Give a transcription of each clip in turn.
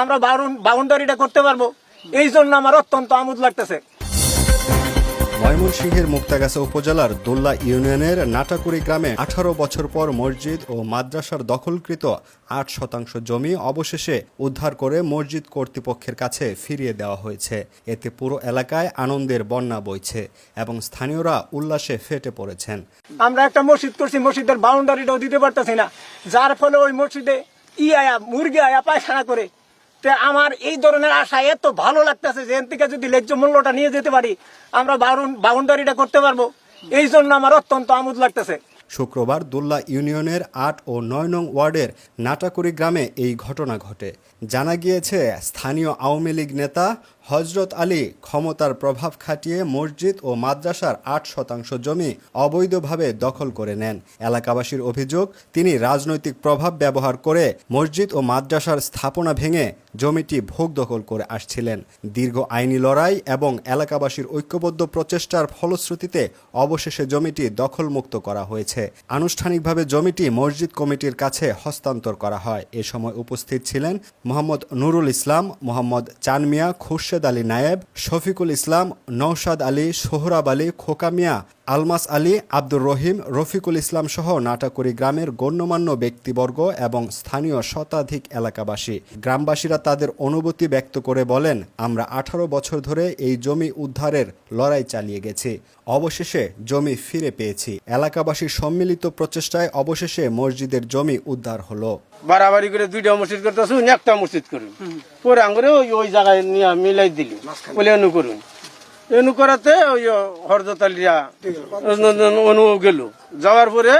আমরা বাউন্ডারিটা করতে পারব। এই জন্য আমার অত্যন্ত আমোদ লাগতেছে। ময়মনসিংহের মুক্তাগাছা উপজেলার দোল্লা ইউনিয়নের নাটাকুড়ি গ্রামে আঠারো বছর পর মসজিদ ও মাদ্রাসার দখলকৃত আট শতাংশ জমি অবশেষে উদ্ধার করে মসজিদ কর্তৃপক্ষের কাছে ফিরিয়ে দেওয়া হয়েছে। এতে পুরো এলাকায় আনন্দের বন্যা বইছে এবং স্থানীয়রা উল্লাসে ফেটে পড়েছেন। আমরা একটা মসজিদ করছি মসজিদের বাউন্ডারিটাও দিতে পারতেছি না। যার ফলে ওই মসজিদে ই আয়া মুরগি আয়া পায়খানা করে তে আমার এই ধরনের আশা এত ভালো লাগতেছে যে থেকে যদি লেজ্য মূল্যটা নিয়ে যেতে পারি, আমরা বাউন্ডারিটা করতে পারব। এই জন্য আমার অত্যন্ত আমোদ লাগতেছে। শুক্রবার দোল্লা ইউনিয়নের আট ও নয় নং ওয়ার্ডের নাটাকুড়ি গ্রামে এই ঘটনা ঘটে। জানা গিয়েছে, স্থানীয় আওয়ামী লীগ নেতা হজরত আলী ক্ষমতার প্রভাব খাটিয়ে মসজিদ ও মাদ্রাসার আট শতাংশ জমি অবৈধভাবে দখল করে নেন। এলাকাবাসীর অভিযোগ, তিনি রাজনৈতিক প্রভাব ব্যবহার করে মসজিদ ও মাদ্রাসার স্থাপনা ভেঙে জমিটি ভোগ দখল করে আসছিলেন। দীর্ঘ আইনি লড়াই এবং এলাকাবাসীর ঐক্যবদ্ধ প্রচেষ্টার ফলশ্রুতিতে অবশেষে জমিটি দখলমুক্ত করা হয়েছে। আনুষ্ঠানিকভাবে জমিটি মসজিদ কমিটির কাছে হস্তান্তর করা হয়। এ সময় উপস্থিত ছিলেন মোহাম্মদ নুরুল ইসলাম, মোহাম্মদ চানমিয়া, খুরশেদ আলী নায়েব শফিকুল ইসলাম নৌসাদ আলী সোহরাব আলী খোকা মিয়া আলমাস আলী আব্দুর রহিম রফিকুল ইসলাম সহ নাটাকুড়ি গ্রামের গণ্যমান্য ব্যক্তিবর্গ এবং স্থানীয় শতাধিক এলাকাবাসী। গ্রামবাসীরা তাদের অনুভূতি ব্যক্ত করে বলেন আমরা আঠারো বছর ধরে এই জমি উদ্ধারের লড়াই চালিয়ে গেছি। অবশেষে জমি ফিরে পেয়েছি। এলাকাবাসীর সম্মিলিত প্রচেষ্টায় অবশেষে মসজিদের জমি উদ্ধার হলো। বাড়াবাড়ি করে দুইটা মসজিদ করতেছ একটা মসজিদ করুন পরে আঙ্গুরে ওই ওই জায়গায় নিয়ে মিলাই দিলি। বলে অনু করুন। অনু করাতে ওই হরদতালিয়া অনু গেল। যাওয়ার পরে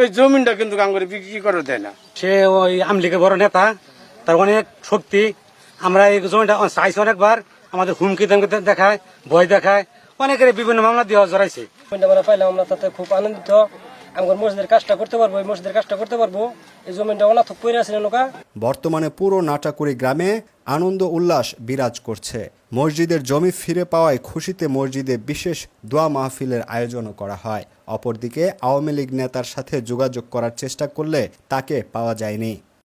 এই জমিনটা কিন্তু আঙ্গুরে বিক্রি করে দেয় না। সে ওই আমলিকে বড় নেতা তার অনেক শক্তি। আমরা এই জমিটা চাইছি অনেকবার। আমাদের হুমকি ধমকি দেখায় ভয় দেখায়। অনেকের বিভিন্ন মামলা দিয়ে জড়াইছে। আমরা পাইলাম আমরা তাতে খুব আনন্দিত। আমার মসজিদের কাজটা করতে পারব, এই মসজিদের কাজটা করতে পারব। এই জমিটা অনাথক পড়ে আছে নৌকা বর্তমানে পুরো নাটাকুড়ি গ্রামে আনন্দ উল্লাস বিরাজ করছে। মসজিদের জমি ফিরে পাওয়ায় খুশিতে মসজিদে বিশেষ দোয়া মাহফিলের আয়োজনও করা হয়। অপরদিকে আওয়ামী লীগ নেতার সাথে যোগাযোগ করার চেষ্টা করলে তাকে পাওয়া যায়নি।